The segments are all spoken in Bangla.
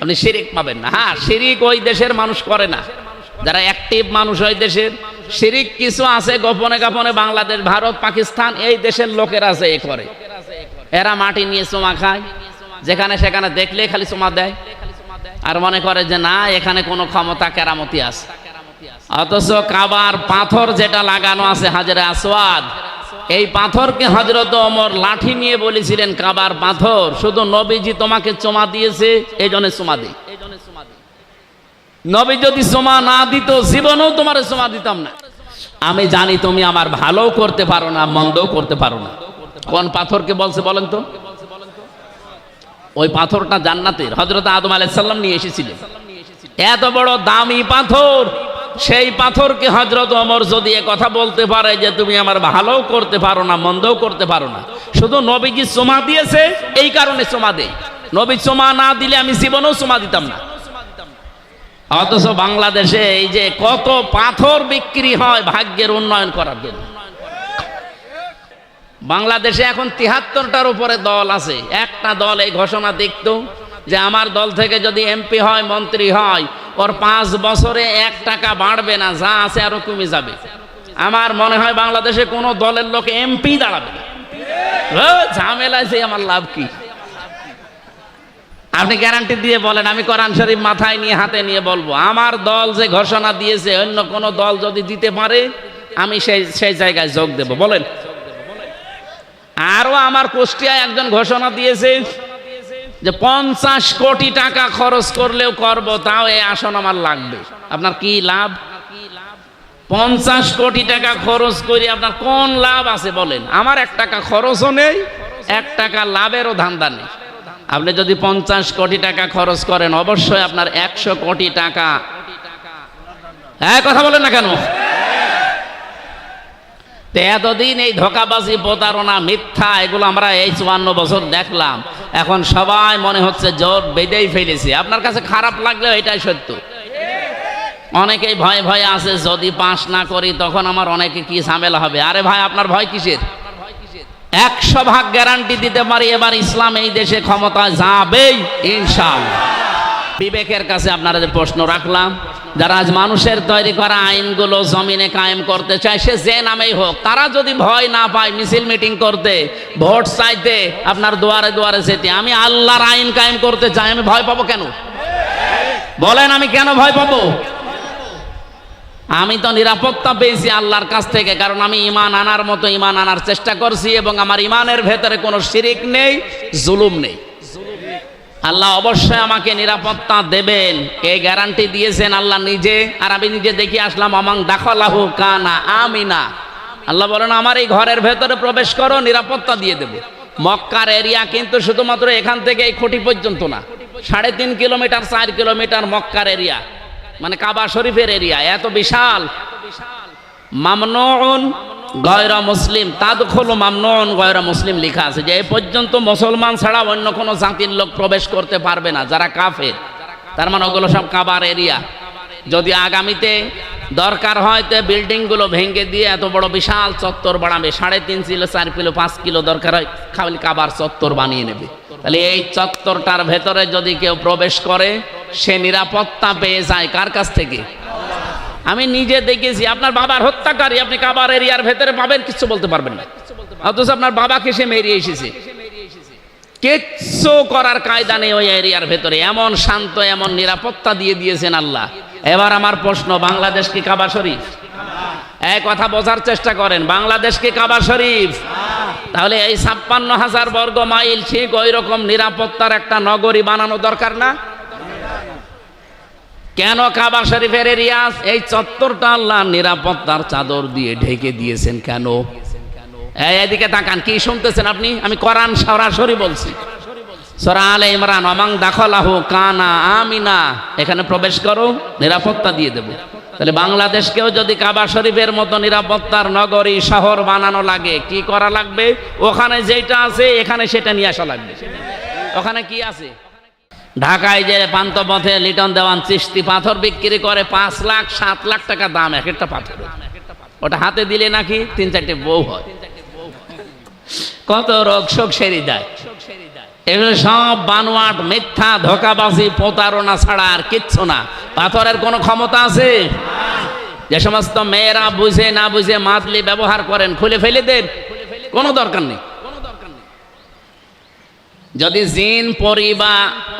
আপনি শিরিক পাবেন না। হ্যাঁ শিরিক ওই দেশের মানুষ করে না। যারা অ্যাক্টিভ মানুষ ওই দেশের। শিরিক কিছু আছে গোপনে গোপনে বাংলাদেশ, ভারত, পাকিস্তান, এই দেশের লোকের আছে এ করে। এরা মাটি নিয়ে চোমা খায়। যেখানে সেখানে দেখলে খালি চোমা দেয়। আর মনে করে যে না, এখানে কোনো ক্ষমতা, কেরামতি আছে। অথচ কাবার পাথর যেটা লাগানো আছে হাজরে আসওয়াদ এই পাথরকে হজরত অমর লাঠি নিয়ে বলেছিলেন, কাবার পাথর, শুধু নবীজি তোমাকে চোমা দিয়েছে, এই জন্য চোমা দিই নবী যদি চোমা না দিত, জীবনেও তোমার চোমা দিতাম না। আমি জানি তুমি আমার ভালো করতে পারো না, মন্দও করতে পারো না। কোন পাথরকে বলছে বলেন তো? ওই পাথরটা জান্নাতের। হজরত আদম আলাইসাল্লাম নিয়ে এসেছিলেন। এত বড় দামি পাথর সেই পাথরকে হজরত অমর যদি কথা বলতে পারে যে তুমি আমার ভালো করতে পারো না, মন্দও করতে পারো না, শুধু নবীজি সোমা দিয়েছে, এই কারণে সোমা দেই নবী সোমা না দিলে আমি জীবনেও সোমা দিতাম না। অথচ বাংলাদেশে এই যে কত পাথর বিক্রি হয় ভাগ্যের উন্নয়ন করার জন্য। বাংলাদেশে এখন তিহাত্তরটার উপরে দল আছে। একটা দল এই ঘোষণা দেখত যে আমার দল থেকে যদি এমপি হয়, মন্ত্রী হয় ওর পাঁচ বছরে এক টাকা বাড়বে না, যা আছে আরও কমে যাবে। আমার মনে হয় বাংলাদেশে কোনো দলের লোক এমপি দাঁড়াবে ঝামেলা যে, আমার লাভ কি? আপনি গ্যারান্টি দিয়ে বলেন, আমি কোরআন শরীফ মাথায় নিয়ে, হাতে নিয়ে বলব, আমার দল যে ঘোষণা দিয়েছে, অন্য কোন দল যদি দিতে পারে, আমি সেই সেই জায়গায় যোগ দেব। বলেন। আরও আমার কুষ্টিয়ায় একজন ঘোষণা দিয়েছে যে পঞ্চাশ কোটি টাকা খরচ করলেও করব, তাও এই আসন আমার লাগবে। আপনার কি লাভ? পঞ্চাশ কোটি টাকা খরচ করে, আপনার কোন লাভ আছে বলেন? আমার এক টাকা খরচও নেই, এক টাকা লাভেরও ধান্দা নেই। আপনি যদি পঞ্চাশ কোটি টাকা খরচ করেন, অবশ্যই আপনার একশো কোটি টাকা। হ্যাঁ কথা বলেন না কেন? এতদিন এই ধোকাবাজি, প্রতারণা, মিথ্যা, এগুলো আমরা এই চুয়ান্ন বছর দেখলাম। এখন সবাই মনে হচ্ছে জোর বেঁধেই ফেলেছে। আপনার কাছে খারাপ লাগলেও এটাই সত্য। অনেকেই ভয় ভয়ে আছে, যদি পাস না করি তখন আমার অনেকে কি ঝামেলা হবে? আরে ভাই, আপনার ভয় কিসের? একশো ভাগ গ্যারান্টি দিতে পারি এবার ইসলাম এই দেশে ক্ষমতায় যাবেই ইনশাল বিবেকের কাছে আপনারা যে প্রশ্ন রাখলাম। যারা আজ মানুষের তৈরি করা আইনগুলো জমিনে কায়েম করতে চায়, সে যে নামেই হোক, তারা যদি ভয় না পায়, মিছিল মিটিং করতে, ভোট চাইতে, আপনার দুয়ারে দুয়ারে যেতে, আমি আল্লাহর আইন কায়েম করতে চাই, আমি ভয় পাবো কেন? বলেন, আমি কেন ভয় পাবো? আমি তো নিরাপত্তা পেয়েছি আল্লাহর কাছ থেকে, কারণ আমি ইমান আনার মতো ইমান আনার চেষ্টা করছি এবং আমার ইমানের ভেতরে কোনো শিরিক নেই, জুলুম নেই। আল্লাহ অবশ্যই আমাকে নিরাপত্তা দেবেন। এই গ্যারান্টি দিয়েছেন আল্লাহ নিজে? আর আমি নিজে দেখে আসলাম আমাং দাখলাহু কানা আমিনা। আল্লাহ বলেন, আমার এই ঘরের ভেতরে প্রবেশ করো, নিরাপত্তা দিয়ে দেব। মক্কার এরিয়া কিন্তু শুধুমাত্র এখান থেকে এই খুঁটি পর্যন্ত না। সাড়ে তিন কিলোমিটার, চার কিলোমিটার মক্কার এরিয়া মানে কাবা শরীফের এরিয়া এত বিশাল। মামনুন গয়রা মুসলিম, তাদখলু মামনুন গয়রা মুসলিম লেখা আছে যে, এ পর্যন্ত মুসলমান ছাড়া অন্য কোনো জাতির লোক প্রবেশ করতে পারবে না, যারা কাফের। তার মানে ওগুলো সব কাবার এরিয়া। যদি আগামীতে দরকার হয় তো বিল্ডিংগুলো ভেঙে দিয়ে এত বড় বিশাল চত্বর বানাবে, সাড়ে তিন কিলো, চার কিলো, পাঁচ কিলো দরকার হয়, খালি কাবার চত্বর বানিয়ে নেবে। তাহলে এই চত্বরটার ভেতরে যদি কেউ প্রবেশ করে, সে নিরাপত্তা পেয়ে যায় কার কাছ থেকে? আমি নিজে দেখেছি, আপনার বাবার হত্যাকারী, আপনি কাবার এরিয়ার ভেতরে পাবেন কিছু বলতে পারবেন না। অথচ আপনার বাবাকে সে মেরিয়ে এসেছে। কিচ্ছু করার কায়দা নেই ওই এরিয়ার ভেতরে। এমন শান্ত, এমন নিরাপত্তা দিয়ে দিয়েছেন আল্লাহ। এবার আমার প্রশ্ন, বাংলাদেশ কি কাবা শরীফ? এক কথা বোঝার চেষ্টা করেন, বাংলাদেশ কি কাবা শরীফ? তাহলে এই ছাপ্পান্ন হাজার বর্গ মাইল ঠিক ওই রকম নিরাপত্তার একটা নগরী বানানো দরকার না? কেন কাবা শরীফের এরিয়াস এই চত্বরটা আল্লাহ নিরাপত্তার চাদর দিয়ে ঢেকে দিয়েছেন কেন? এদিকে তাকান, কি শুনতেছেন আপনি? আমি কোরআন সরাসরি বলছি। এখানে প্রবেশ করো, নিরাপত্তা দিয়ে দেব। তাহলে বাংলাদেশকেও যদি কাবা শরীফের মতো নিরাপত্তার নগরী, শহর বানানো লাগে, কি করা লাগবে? ওখানে যেটা আছে, এখানে সেটা নিয়ে আসা লাগবে। ওখানে কি আছে? ঢাকায় যে পান্তপথে লিটন দেওয়ান চিস্তি পাথর বিক্রি করে পাঁচ লাখ, সাত লাখ টাকা দাম, এক একটা পাথর। ওটা হাতে দিলে নাকি তিন চারটে বউ হয়। কত রোগ শোক সেরে যায়। এগুলো সব বানোয়াট, মিথ্যা, ধোকাবাজি, প্রতারণা ছাড়া আর কিচ্ছু না। পাথরের কোনো ক্ষমতা আছে? যে সমস্ত মেয়েরা বুঝে না বুঝে মাদলি ব্যবহার করেন, খুলে ফেলে দেন। কোনো দরকার নেই। যদি জিন, পরি বা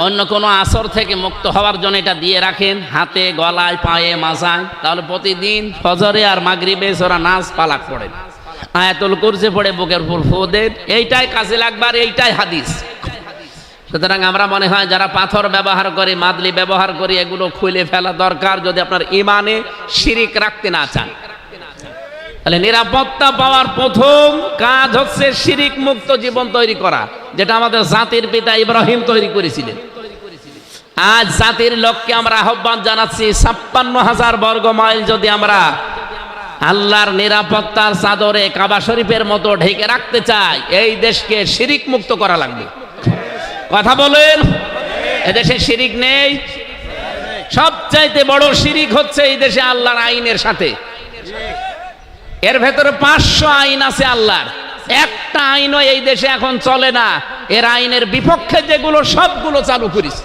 অন্য কোনো আসর থেকে মুক্ত হওয়ার জন্য এটা দিয়ে রাখেন, হাতে, গলায়, পায়ে মাথায় তাহলে প্রতিদিন ফজরে আর মাগরিবে ওরা নাচ পালাক পড়ে। আয়াতুল কুরসি পড়ে বুকের ফুল ফু এইটাই কাজে লাগবার এইটাই হাদিস। সুতরাং আমরা মনে হয় যারা পাথর ব্যবহার করে, মাদলি ব্যবহার করি, এগুলো খুলে ফেলা দরকার যদি আপনার ইমানে শিরিক রাখতে না চান। তাহলে নিরাপত্তা পাওয়ার প্রথম কাজ হচ্ছে শিরিক মুক্ত জীবন তৈরি করা, যেটা আমাদের জাতির পিতা ইব্রাহিম তৈরি করেছিলেন। আজ জাতির লক্ষ্যে আমরা আহ্বান জানাচ্ছি, ছাপ্পান্ন হাজার বর্গ মাইল যদি আমরা আল্লাহর নিরাপত্তার চাদরে কাবা শরীফের মতো ঢেকে রাখতে চাই, এই দেশকে শিরিক মুক্ত করা লাগবে। কথা বলেন? এদেশে শিরিক নেই? সবচাইতে বড় শিরিক হচ্ছে এই দেশে আল্লাহর আইনের সাথে। এর ভেতরে পাঁচশো আইন আছে আল্লাহর। একটা আইনও এই দেশে এখন চলে না। এর আইনের বিপক্ষে যেগুলো, সবগুলো চালু করেছে।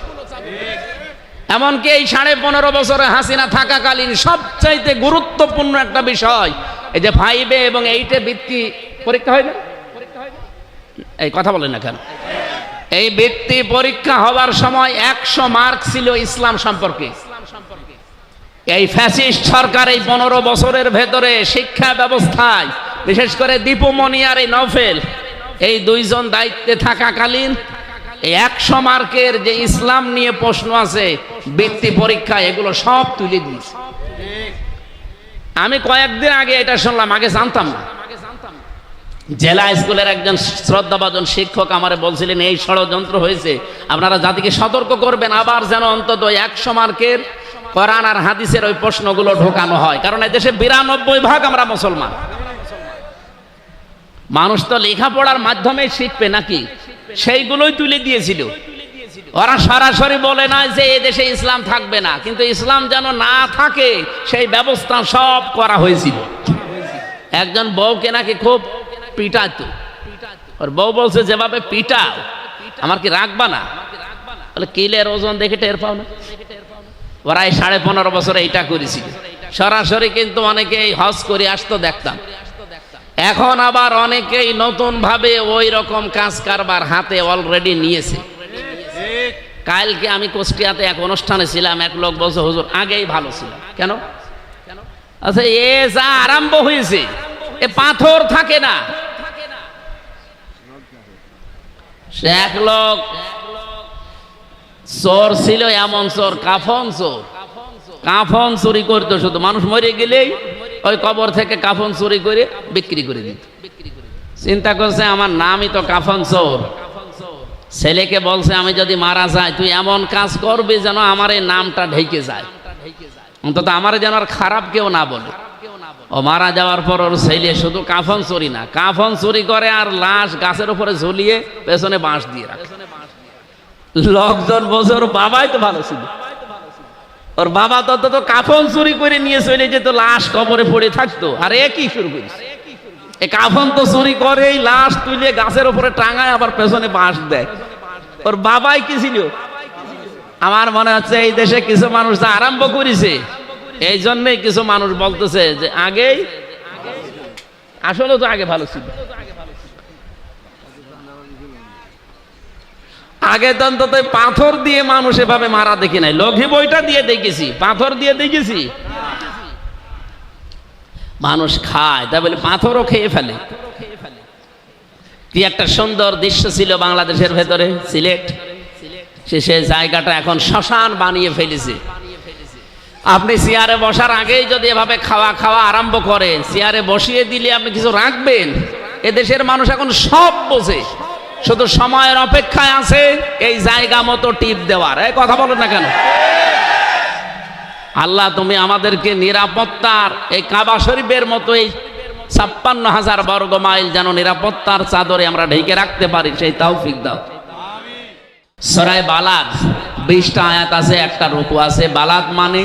এমনকি এই সাড়ে পনেরো বছরে হাসিনা থাকাকালীন সবচাইতে গুরুত্বপূর্ণ একটা বিষয়, এই যে ফাইভে এবং এইটে বৃত্তি পরীক্ষা হয় না? এই কথা বলেন না কেন? এই বৃত্তি পরীক্ষা হওয়ার সময় একশো মার্ক ছিল ইসলাম সম্পর্কে। এই ফ্যাসিস্ট সরকার এই পনেরো বছরের ভেতরে শিক্ষা ব্যবস্থায়, বিশেষ করে দীপুমণি আর এই নফেল এই দুইজন দায়িত্বে থাকাকালীন এই একশো মার্কের যে ইসলাম নিয়ে প্রশ্ন আছে বৃত্তি পরীক্ষা, এগুলো সব তুলে দিয়েছে। আমি কয়েকদিন আগে এটা শুনলাম, আগে জানতাম না। জেলা স্কুলের একজন শ্রদ্ধাভাজন শিক্ষক আমারে বলছিলেন, এই ষড়যন্ত্র হয়েছে, আপনারা জাতিকে সতর্ক করবেন, আবার যেন অন্তত একশো মার্কের কোরআন আর হাদিসের ওই প্রশ্নগুলো ঢোকানো হয়। কারণ এদেশে বিরানব্বই ভাগ আমরা মুসলমান। মানুষ তো লেখাপড়ার মাধ্যমে শিখবে নাকি? সেইগুলোই তুলে দিয়েছিল। ওরা সরাসরি বলে না যে এদেশে ইসলাম থাকবে না। কিন্তু ইসলাম যেন না থাকে, সেই ব্যবস্থা সব করা হয়েছিল। একজন বউকে নাকি খুব পিটাতো। ওর বউ বলছে, যেভাবে পিটাও, আমার কি রাখবা না? বলে, কিলের ওজন দেখে টের পাও না? এই সাড়ে পনেরো বছরে এইটা করেছিল সরাসরি কিন্তু অনেকেই হজ করে আসতো দেখতাম। এখন আবার অনেকেই নতুন ভাবে ওই রকম কাজ কারবার হাতে অলরেডি নিয়েছে। কালকে আমি কুষ্টিয়াতে এক অনুষ্ঠানে ছিলাম, এক লোক বলছে, হুজুর, আগেই ভালো ছিল। কেন? আচ্ছা এ যা আরম্ভ হয়েছে, এ পাথর থাকে না। সে এক লোক চোর ছিল এমন চোর, কাফন চোর। কাফন চুরি করতো শুধু। মানুষ মরে গেলেই ওই কবর থেকে কাফন চুরি করে বিক্রি করে দিত। চিন্তা করছে, আমার নামই তো কাফন চোর। ছেলেকে বলছে, আমি যদি মারা যাই, তুই এমন কাজ করবি যেন আমার এই নামটা ঢেকে যায়। অন্তত আমার যেন আর খারাপ কেউ না বলে। ও মারা যাওয়ার পর ওর ছেলে শুধু কাফন চুরি না, কাফন চুরি করে আর লাশ গাছের উপরে ঝুলিয়ে পেছনে বাঁশ দিয়ে রাখে। লোকজন বলছে, ওর বাবাই তো ভালো ছিল। ওর বাবা তত তো কাফন চুরি করে নিয়ে চলে যেত লাশ কবরে পড়ে থাকতো। আর এ কি শুরু করিস এ কাফন তো চুরি করে লাশ তুলে গাছের উপরে টাঙায় আবার পেছনে বাঁশ দেয়। ওর বাবাই কি ছিল? আমার মনে হচ্ছে এই দেশে কিছু মানুষ যা আরম্ভ করেছে, এই জন্যই কিছু মানুষ বলতেছে যে আগেই, আসলে তো আগে ভালো ছিল। আগে তো অন্তত পাথর দিয়ে মানুষ এভাবে মারা দেখি নাই। লঘি বইটা দিয়ে দেখেছি। পাথর দিয়ে দেখেছি। মানুষ খায়, তা বলে পাথরও খেয়ে ফেলে। কি একটা সুন্দর দৃশ্য ছিল বাংলাদেশের ভেতরে, সিলেট। সে সে জায়গাটা এখন শ্মশান বানিয়ে ফেলেছে। আপনি চেয়ারে বসার আগেই যদি এভাবে খাওয়া খাওয়া আরম্ভ করেন চেয়ারে বসিয়ে দিলে আপনি কিছু রাখবেন? এদেশের মানুষ এখন সব বোঝে। শুধু সময়ের অপেক্ষায় আছে, এই জায়গা মতো টিপ দেওয়ার। এই কথা বলেন না কেন? আল্লাহ, তুমি আমাদেরকে নিরাপত্তার, এই কাবা শরীফের মতো এই ছাপ্পান্ন হাজার বর্গ মাইল যেন নিরাপত্তার চাদরে আমরা ঢেকে রাখতে পারি, সেই তৌফিক দাও। সরাই বালাদ, বিশটা আয়াত আছে, একটা রুকু আছে। বালাদ মানে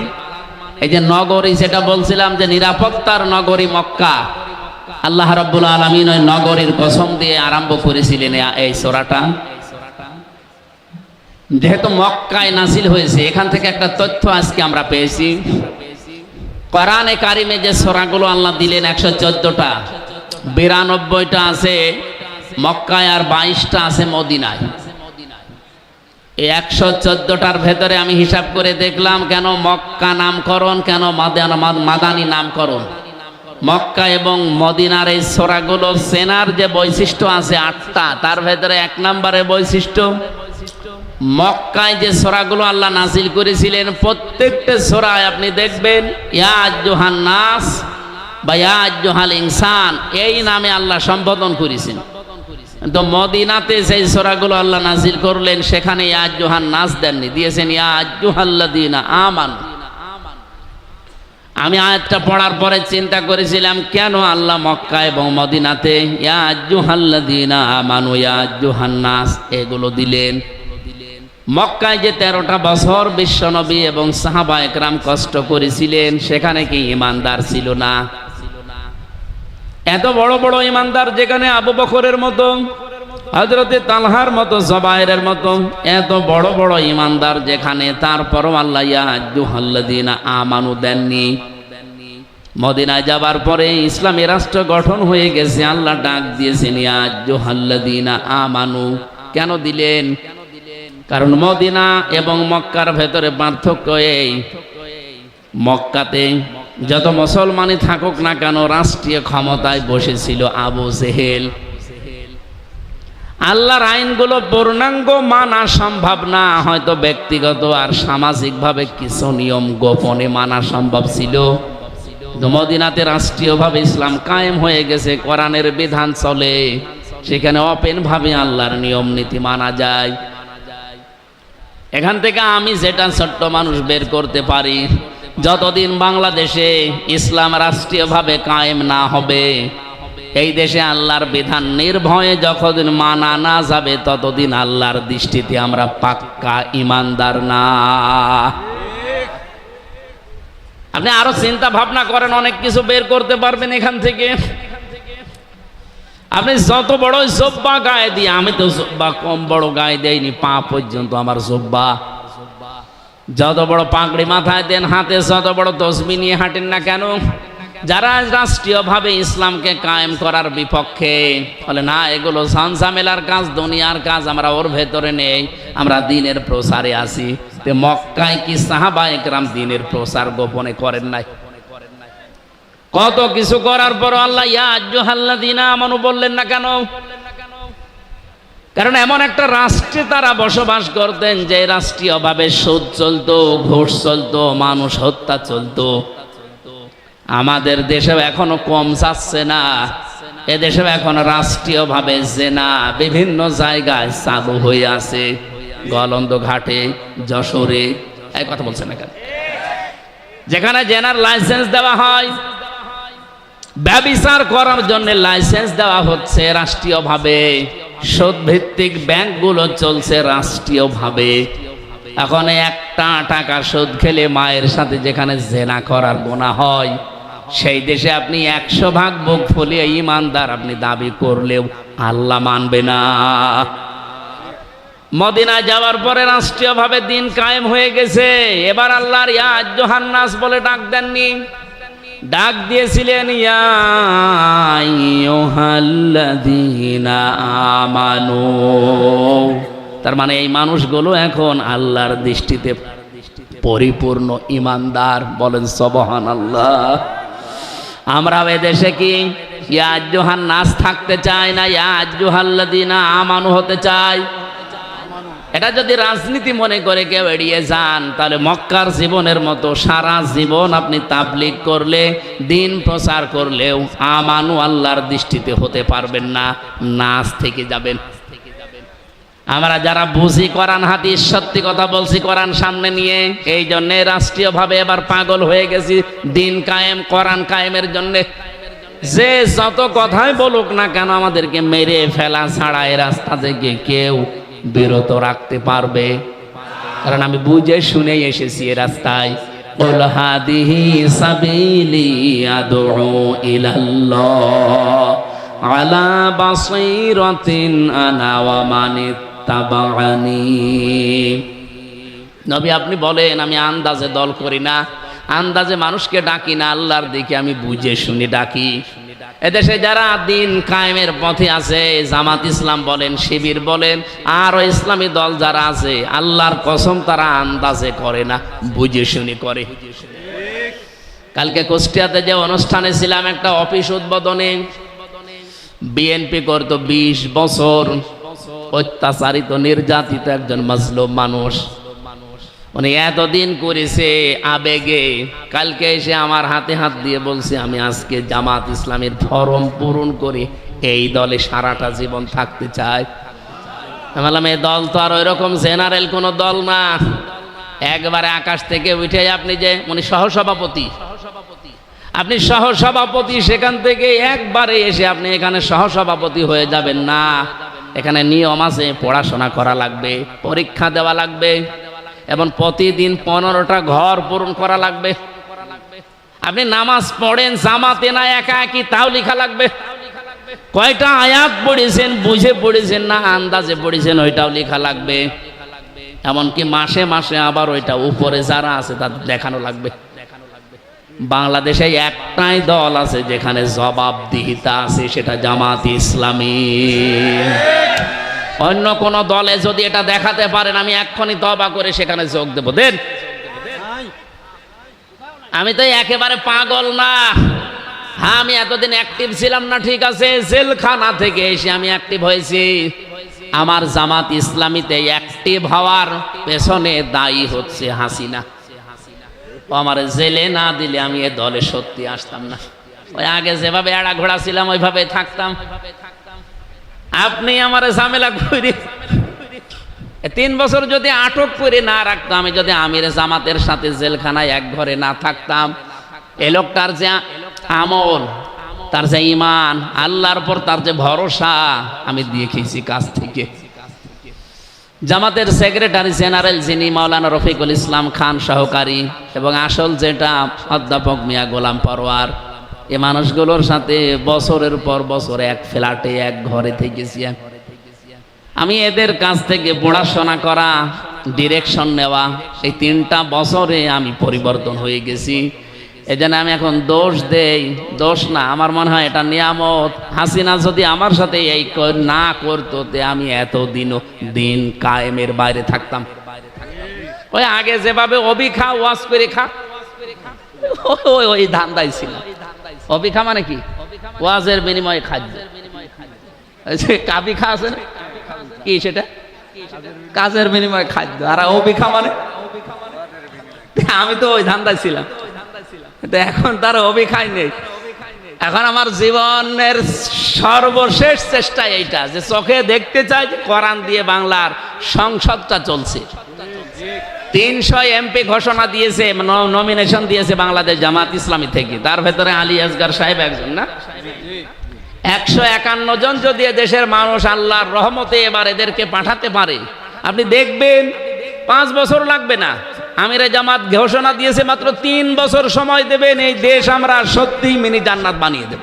এই যে নগরী, সেটা বলছিলাম যে নিরাপত্তার নগরী মক্কা। আল্লাহ রব্বুল আলমিন ওই নগরীর কসম দিয়ে আরম্ভ করেছিলেন এই সোরাটা। যেহেতু মক্কায় নাসিল হয়েছে, এখান থেকে একটা তথ্য আজকে আমরা পেয়েছি। কোরআনে কারিমে যে সোরাগুলো আল্লাহ দিলেন একশো চোদ্দটা, বিরানব্বইটা আছে মক্কায় আর বাইশটা আছে মদিনায়। এই একশো চোদ্দটার ভেতরে আমি হিসাব করে দেখলাম, কেন মক্কা নামকরণ, কেন মাদান- মাদ- মাদানি নামকরণ। মক্কা এবং মদিনার এই সোরাগুলো সেনার যে বৈশিষ্ট্য আছে আটটা তার ভেতরে এক নম্বরে বৈশিষ্ট্য, মক্কায় যে সোরাগুলো আল্লাহ নাজিল করেছিলেন, প্রত্যেকটা সোরায় আপনি দেখবেন ইয়াজুহান নাস বা ইয়াজুহাল ইনসান, এই নামে আল্লাহ সম্বোধন করেছেন। তো মদিনাতে সেই সোরাগুলো আল্লাহ নাজিল করলেন, সেখানে ইয়াজুহান নাস দেননি, দিয়েছেন ইয়াজুহাল্লাদিনা আমান। আমি আয়াতটা পড়ার পরে চিন্তা করেছিলাম, কেন আল্লাহ মক্কা এবং মদিনাতে এগুলো দিলেন। মক্কায় যে তেরোটা বছর বিশ্বনবী এবং সাহাবা একরাম কষ্ট করেছিলেন, সেখানে কি ইমানদার ছিল না? এত বড় বড় ইমানদার যেখানে আবু বকরের মতো হজরতে তালহার মতো, জবাইরের মতো, এত বড় বড় ইমানদার যেখানে, তারপরও আল্লাহ আমানু দেননি। মদিনায় যাবার পরে ইসলামী রাষ্ট্র গঠন হয়ে গেছে, আল্লাহ ডাক দিয়েছেন আমানু। কেন দিলেন? কারণ মদিনা এবং মক্কার ভেতরে পার্থক্য এই, মক্কাতে যত মুসলমানই থাকুক না কেন, রাষ্ট্রীয় ক্ষমতায় বসেছিল আবু জেহেল। আল্লাহর আইনগুলো পূর্ণাঙ্গ মানা সম্ভব না। হয়তো ব্যক্তিগত আর সামাজিকভাবে কিছু নিয়ম গোপনে মানা সম্ভব ছিল। মদিনাতে রাষ্ট্রীয়ভাবে ইসলাম কায়েম হয়ে গেছে, কোরআনের বিধান চলে। সেখানে ওপেন ভাবে আল্লাহর নিয়ম নীতি মানা যায়। এখান থেকে আমি যেটা ছোট্ট মানুষ বের করতে পারি, যতদিন বাংলাদেশে ইসলাম রাষ্ট্রীয়ভাবে কায়েম না হবে এই দেশে আল্লাহর বিধান নির্ভয়ে যতদিন মানা না যাবে, ততদিন আল্লাহর দৃষ্টিতে আমরা পাক্কা ইমানদার না। আপনি আরও চিন্তা ভাবনা করেন, অনেক কিছু বের করতে পারবেন এখান থেকে। আপনি যত বড় জব্বা গায়ে দিয়ে আমি তো জব্বা কম বড় গায়ে দেয়নি পা পর্যন্ত আমার জব্বা। যত বড় পাগড়ি মাথায় দেন, হাতে যত বড় তসবি নিয়ে হাঁটেন না কেন? যারা রাষ্ট্রীয়ভাবে ইসলামকে কায়েম করার বিপক্ষে, বলে, না, এগুলো ঝামেলার কাজ, দুনিয়ার কাজ, আমরা ওর ভেতরে নেই, আমরা দিনের প্রসারে আসি তে মক্কায় কি সাহাবা একরাম দিনের প্রসার গোপনে করেন নাই? কত কিছু করার পর আল্লাহ ইয়াজুহাল্লাদিনা আমানু বললেন না কেন? কারণ এমন একটা রাষ্ট্রে তারা বসবাস করতেন যে রাষ্ট্রীয়ভাবে সুদ চলতো, ঘোষ চলতো, মানুষ হত্যা চলতো। আমাদের দেশে এখনও কম যাচ্ছে না। এদেশেও এখন রাষ্ট্রীয়ভাবে জেনা বিভিন্ন জায়গায় চালু হয়ে আছে। গলন্দ ঘাটে, যশোরে, এই কথা বলছে না কেন? যেখানে জেনার লাইসেন্স দেওয়া হয়, ব্যবিচার করার জন্য লাইসেন্স দেওয়া হচ্ছে রাষ্ট্রীয়ভাবে। সুদ ভিত্তিক ব্যাংকগুলো চলছে রাষ্ট্রীয়ভাবে। এখন একটা টাকা সুদ খেলে মায়ের সাথে যেখানে জেনা করার গোনা হয় সেই দেশে আপনি একশো ভাগ বুক ফলিয়ে ইমানদার আপনি দাবি করলেও আল্লাহ মানবে না। মদিনায় যাওয়ার পরে রাষ্ট্রীয়ভাবে দিন কায়েম হয়ে গেছে। এবার আল্লাহর ইয়া জোহান্নাস বলে ডাক দেননি। ডাক দিয়েছিলেন আমানু। তার মানে এই মানুষগুলো এখন আল্লাহর দৃষ্টিতে পরিপূর্ণ ইমানদার বলেন সবহান আল্লাহ আমরা এদেশে কি ইয়াজুহান নাস থাকতে চাই না ইয়াজুহাল্লাদিনা আমানু হতে চাই। এটা যদি রাজনীতি মনে করে কেউ এড়িয়ে যান, তাহলে মক্কার জীবনের মতো সারা জীবন আপনি তাবলিগ করলে, দিন প্রচার করলেও আমানু আল্লাহর দৃষ্টিতে হতে পারবেন না নাচ থেকে যাবেন। আমরা যারা বুঝি কোরআন হাদিস সত্যি কথা বলছি কোরআন সামনে নিয়ে এই জন্যে রাষ্ট্রীয়ভাবে এবার পাগল হয়ে গেছি দিন কায়েম কোরআন কায়েমের জন্যে যে যত কথাই বলুক না কেন আমাদেরকে মেরে ফেলা ছাড়া এই রাস্তা থেকে কেউ বিরত রাখতে পারবে কারণ আমি বুঝে শুনে এসেছি এ রাস্তায় قل هذه سبيلي أدعو إلى الله على بصيرة أنا ومن তাবানি নবী আপনি বলেন, আমি আন্দাজে দল করি না। আন্দাজে মানুষকে ডাকি না, আল্লাহর দিকে আমি বুঝে শুনে, ডাকি। এদেশে যারা দিন কায়েমের পথে আছে, জামাত ইসলাম বলেন, শিবির বলেন, আরও ইসলামী দল যারা আছে, আল্লাহর কসম তারা আন্দাজে করে না, বুঝে শুনে করে। কালকে কুষ্টিয়াতে যে অনুষ্ঠানে ছিলাম, একটা অফিস উদ্বোধনে। বিএনপি করতো বিশ বছর। অত্যাচারিত, নির্যাতিত একজন মজলুম মানুষ। উনি এতদিন করেছে আবেগে, কালকে এসে আমার হাতে হাত দিয়ে বলছে, আমি আজকে জামাত ইসলামের ফরম পূরণ করে এই দলে সারাটা জীবন থাকতে চাই। বললাম এই দল তো আর ওইরকম জেনারেল কোনো দল না। একবারে আকাশ থেকে উঠে আপনি যে, উনি সহসভাপতি। আপনি সহসভাপতি, সেখান থেকে একবারে এসে আপনি এখানে সহসভাপতি হয়ে যাবেন না। এখানে নিয়ম আছে, পড়াশোনা করা লাগবে, পরীক্ষা দেওয়া লাগবে, এবং প্রতিদিন পনেরোটা ঘর পূরণ করা লাগবে। আপনি নামাজ পড়েন, জামাতে না একা একই, তাও লেখা লাগবে। কয়টা আয়াত পড়েছেন, বুঝে পড়েছেন না, আন্দাজে পড়েছেন, ওইটাও লেখা লাগবে। এমনকি মাসে মাসে আবার ওইটা উপরে যারা আছে, তাদের দেখানো লাগবে। বাংলাদেশে একটাই দল আছে যেখানে জবাবদিহিতা আছে, সেটা জামাত ইসলামী। অন্য কোন দলে যদি এটা দেখাতে পারেন, আমি এক্ষুনি তবা করে সেখানে যোগ দেব। দেন? আমি তো একেবারে পাগল না। হ্যাঁ আমি এতদিন অ্যাক্টিভ ছিলাম না, ঠিক আছে? জেলখানা থেকে এসে আমি অ্যাক্টিভ হয়েছি। আমার জামাত ইসলামীতে অ্যাক্টিভ হওয়ার পেছনে দায়ী হচ্ছে হাসিনা। ও আমার জেলে না দিলে আমি এ দলে সত্যি আসতাম না। ওই আগে যেভাবে এড়া ঘোড়া ছিলাম, ওইভাবে থাকতাম। আপনি আমার ঝামেলা করে তিন বছর যদি আটক করে না রাখতাম, আমি যদি আমির জামাতের সাথে জেলখানায় এক ঘরে না থাকতাম, এ লোকটার যে আমল, তার যে ইমান আল্লাহর পর তার যে ভরসা, আমি দিয়ে খেয়েছি কাছ থেকে। জামাতের সেক্রেটারি জেনারেল যিনি মাওলানা রফিকুল ইসলাম খান সহকারী এবং আসল যেটা অধ্যাপক মিয়া গোলাম পরোয়ার, এ মানুষগুলোর সাথে বছরের পর বছর এক ফ্ল্যাটে, এক ঘরে থেকেছি। আমি এদের কাছ থেকে পড়াশোনা করা ডিরেকশন নেওয়া, এই তিনটা বছরে আমি পরিবর্তন হয়ে গেছি। এই জন্য আমি এখন দোষ দেই, দোষ না, আমার মনে হয় এটা নিয়ামত। হাসিনা যদি আমার সাথে এই না করতো, তে আমি এতদিনও দিন কায়েমের বাইরে থাকতাম। ওই আগে যেভাবে অবি খা ওয়াশ করে খা। ওই ধান্দাই ছিল। অবি খা মানে কি? ওয়াজের বিনিময়ে খাদ্য। কাবি খা আছে কি সেটা? কাজের বিনিময়ে খাদ্য। আর অবি খা মানে? আমি তো ওই ধান্দায় ছিলাম। এখন তার অভিখাই নেই। এখন আমার জীবনের সর্বশেষ চেষ্টা এইটা, যে চোখে দেখতে চাই যে কোরআন দিয়ে বাংলার সংসদটা চলছে। তিনশো এমপি ঘোষণা দিয়েছে নমিনেশন দিয়েছে বাংলাদেশ জামাত ইসলামী থেকে। তার ভেতরে আলী আসগার সাহেব একজন, না? একশো একান্ন জন যদি দেশের মানুষ আল্লাহর রহমতে এবার এদেরকে পাঠাতে পারে, আপনি দেখবেন পাঁচ বছর লাগবে না। আমিরে জামাত ঘোষণা দিয়েছে, মাত্র তিন বছর সময় দেবেন, এই দেশ আমরা সত্যিই মিনি জান্নাত বানিয়ে দেব।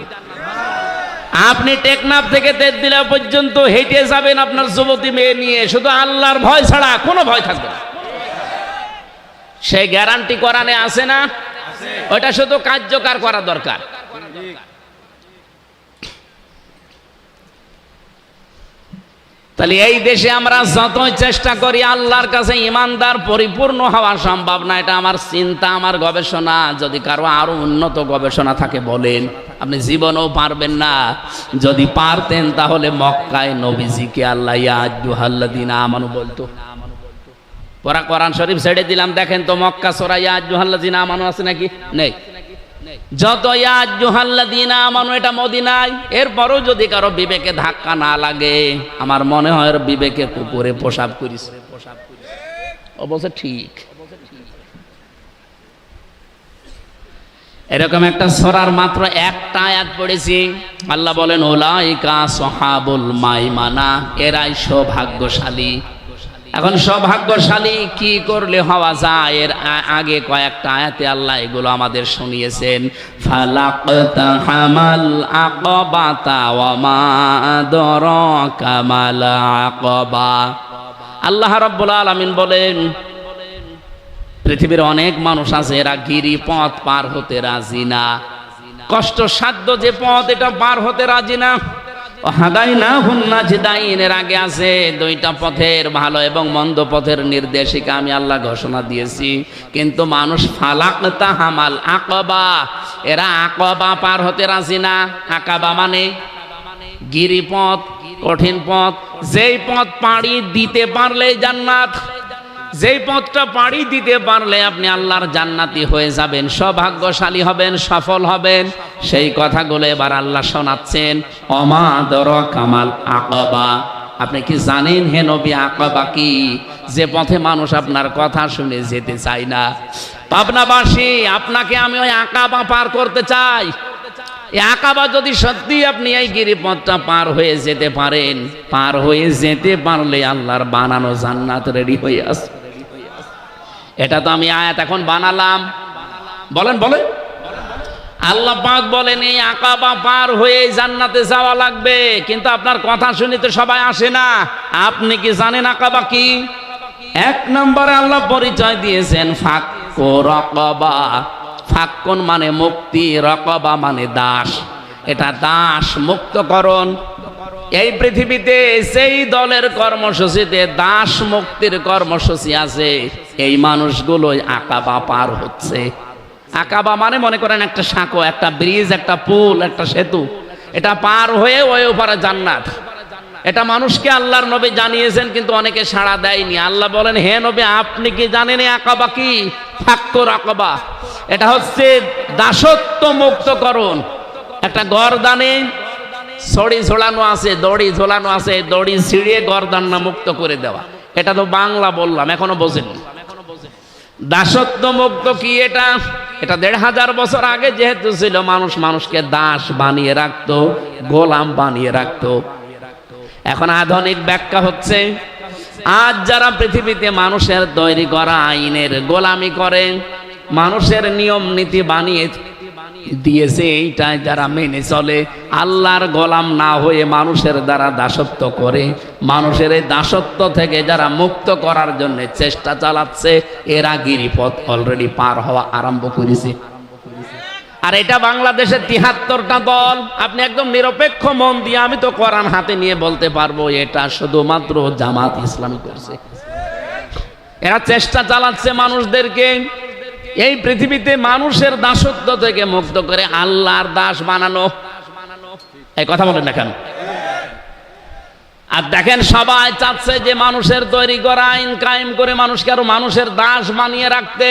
আপনি টেকনাফ থেকে তেদিলা পর্যন্ত হেঁটে যাবেন আপনার যুবতী মেয়ে নিয়ে, শুধু আল্লাহর ভয় ছাড়া কোনো ভয় থাকবে না। সেই গ্যারান্টি করানে আছে না? ওটা শুধু কার্যকর করা দরকার। তাহলে এই দেশে আমরা যতই চেষ্টা করি আল্লাহর কাছে ইমানদার, পরিপূর্ণ হওয়া সম্ভব না। এটা আমার চিন্তা, আমার গবেষণা। যদি কারও আরও উন্নত গবেষণা থাকে, বলেন। আপনি জীবনও পারবেন না। যদি পারতেন তাহলে মক্কায় নবীজিকে আল্লাহ ইয়াজুহাল্লাদিন আমানু বলতো। পরা কোরআন শরীফ ছেড়ে দিলাম। দেখেন তো মক্কা সোরা ইয়াজুহাল্লাদিন আমানু আছে নাকি? নেই। যত এরপরও যদি কারও বিবেকে ধাক্কা না লাগে, আমার মনে হয় বিবেকে কুকুরে অবশ্য ঠিক। এরকম একটা সরার মাত্র একটা আয়াত পড়েছি। আল্লাহ বলেন, ওলাইকা সহাবুল মাইমানা এরাই সৌভাগ্যশালী। এখন সৌভাগ্যশালী কি করলে হওয়া যায়? এর আগে কয়েকটা আয়াতে আল্লাহ এগুলো আমাদের শুনিয়েছেন। আল্লাহ রব্বুল আলমিন বলেন, পৃথিবীর অনেক মানুষ আছে, এরা গিরি পথ পার হতে রাজি না। কষ্ট সাধ্য যে পথ, এটা পার হতে রাজি না। হাদাই না হুন্না জিদাইনের আগে আছে, দুইটা পথের ভালো এবং মন্দ পথের নির্দেশিকা আমি আল্লাহ ঘোষণা দিয়েছি। কিন্তু মানুষ ফালাক তাহামাল আকবা। এরা আকবা পার হতে রাজি না। আকাবা মানে গিরিপথ, কঠিন পথ। যেই পথ পাড়ি দিতে পারলে জান্নাত। যেই পথটা পাড়ি দিতে পারলে আপনি আল্লাহর জান্নাতি হয়ে যাবেন, সৌভাগ্যশালী হবেন, সফল হবেন। সেই কথাগুলো এবার আল্লাহ শোনাচ্ছেন অমাদর কামাল আকবা। আপনি কি জানেন হে নবী আকবা কি? যে পথে মানুষ আপনার কথা শুনে যেতে চায় না। পাবনাবাসী, আপনাকে আমি ওই আকাবা পার করতে চাই। এই আকাবা যদি সত্যি আপনি এই গিরিপথটা পার হয়ে যেতে পারেন, পার হয়ে যেতে পারলে আল্লাহর বানানো জান্নাত রেডি হয়ে আস এটা তো আমি আয়াত এখন বানালাম। বলেন বলেন। আল্লাহ পাক বলেন, এই আকাবা পার হয়ে জান্নাতে যাওয়া লাগবে। কিন্তু আপনার কথা শুনে তো সবাই আসে না। আপনি কি জানেন আকাবা কি? এক নম্বরে আল্লাহ পরিচয় দিয়েছেন ফাঁক রকবা। ফাক্কন মানে মুক্তি, রকবা মানে দাস। এটা দাস মুক্তকরণ। এই পৃথিবীতে সেই দলের কর্মসূচিতে দাস মুক্তির কর্মসূচি আছে এই মানুষগুলোই আকাবা পার হচ্ছে। আকাবা মানে মনে করেন একটা সাঁকো, একটা ব্রিজ, একটা পুল, একটা সেতু। এটা পার হয়ে ওই ওপারে জান্নাত। এটা মানুষকে আল্লাহর নবী জানিয়েছেন, কিন্তু অনেকে সাড়া দেয়নি। আল্লাহ বলেন, হে নবী, আপনি কি জানেন আকাবা কি? ফাক্কর আকাবা। এটা হচ্ছে দাসত্ব মুক্তকরণ একটা গরদানে ছড়ি ঝোলানো আছে, দড়ি ঝোলানো আছে, দড়ি ছিঁড়িয়ে গরদান্না মুক্ত করে দেওয়া। এটা তো বাংলা বললাম, এখনও বোঝেন দাসত্ব মুক্ত কি এটা? এটা দেড় হাজার বছর আগে যেহেতু ছিল, মানুষ মানুষকে দাস বানিয়ে রাখত, গোলাম বানিয়ে রাখতো। এখন আধুনিক ব্যাখ্যা হচ্ছে, আজ যারা পৃথিবীতে মানুষের তৈরি করা আইনের গোলামি করে, মানুষের নিয়ম নীতি বানিয়ে দিয়েছে এইটাই যারা মেনে চলে। আল্লাহর গোলাম না হয়ে মানুষের দ্বারা দাসত্ব করে। মানুষের এই দাসত্ব থেকে যারা মুক্ত করার জন্য চেষ্টা চালাচ্ছে, এরা গিরিপথ অলরেডি পার হওয়া আরম্ভ করেছে। আর এটা বাংলাদেশের তিহাত্তরটা দল, আপনি একদম নিরপেক্ষ মন দিয়ে আমি তো কোরআন হাতে নিয়ে বলতে পারব, এটা শুধুমাত্র জামাত ইসলামী করছে। এরা চেষ্টা চালাচ্ছে মানুষদেরকে এই পৃথিবীতে মানুষের দাসত্ব থেকে মুক্ত করে আল্লাহর দাস বানানো। এই কথা বলেন না কেন? আর দেখেন সবাই চাচ্ছে যে মানুষের তৈরি করা, আইন কায়েম করে মানুষকে আরও মানুষের দাস বানিয়ে রাখতে।